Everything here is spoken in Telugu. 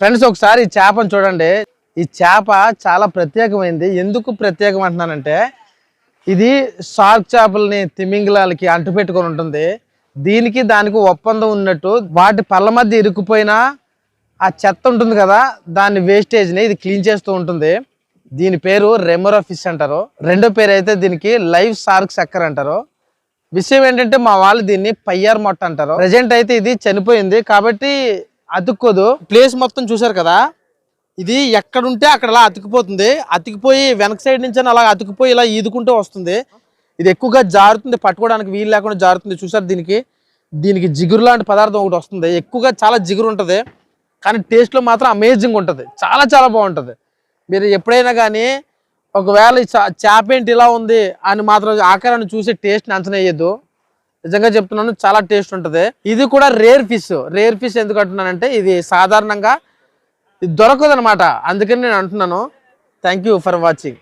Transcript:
ఫ్రెండ్స్ ఒకసారి ఈ చేపను చూడండి. ఈ చేప చాలా ప్రత్యేకమైంది. ఎందుకు ప్రత్యేకం అంటున్నానంటే ఇది షార్క్ చేపల్ని తిమింగిలాలకి అంటు పెట్టుకొని ఉంటుంది. దీనికి దానికి ఒప్పందం ఉన్నట్టు వాటి పళ్ళ మధ్య ఇరుక్కుపోయినా ఆ చెత్త ఉంటుంది కదా దాని వేస్టేజ్ని ఇది క్లీన్ చేస్తూ ఉంటుంది. దీని పేరు రెమోరా ఫిష్ అంటారు. రెండో పేరు అయితే దీనికి లైవ్ షార్క్ చక్కర్ అంటారు. విషయం ఏంటంటే మా వాళ్ళు దీన్ని పయ్యార్ మొట్ట అంటారు. ప్రజెంట్ అయితే ఇది చనిపోయింది. కాబట్టి అతుక్కోదు. ప్లేస్ మొత్తం చూసారు కదా? ఇది ఎక్కడుంటే అక్కడ అలా అతికిపోతుంది అతికిపోయి వెనక సైడ్ నుంచి అలా అతికిపోయి ఇలా ఈదుకుంటూ వస్తుంది. ఇది ఎక్కువగా జారుతుంది పట్టుకోవడానికి వీలు లేకుండా జారుతుంది. చూసారు దీనికి? దీనికి జిగురు లాంటి పదార్థం ఒకటి వస్తుంది. ఎక్కువగా చాలా జిగురు ఉంటుంది. కానీ టేస్ట్లో మాత్రం అమేజింగ్ ఉంటుంది. చాలా చాలా బాగుంటుంది. మీరు ఎప్పుడైనా కానీ ఒకవేళ చా- చేప ఏంటి ఇలా ఉంది అని మాత్రం ఆకారాన్ని చూసి టేస్ట్ని అంచనా వేయద్దు. నిజంగా చెప్తున్నాను చాలా టేస్ట్ ఉంటుంది. ఇది కూడా రేర్ ఫిష్. రేర్ ఫిష్ ఎందుకు అంటున్నానంటే ఇది సాధారణంగా ఇది దొరకదు అనమాట అందుకని నేను అంటున్నాను. Thank you for watching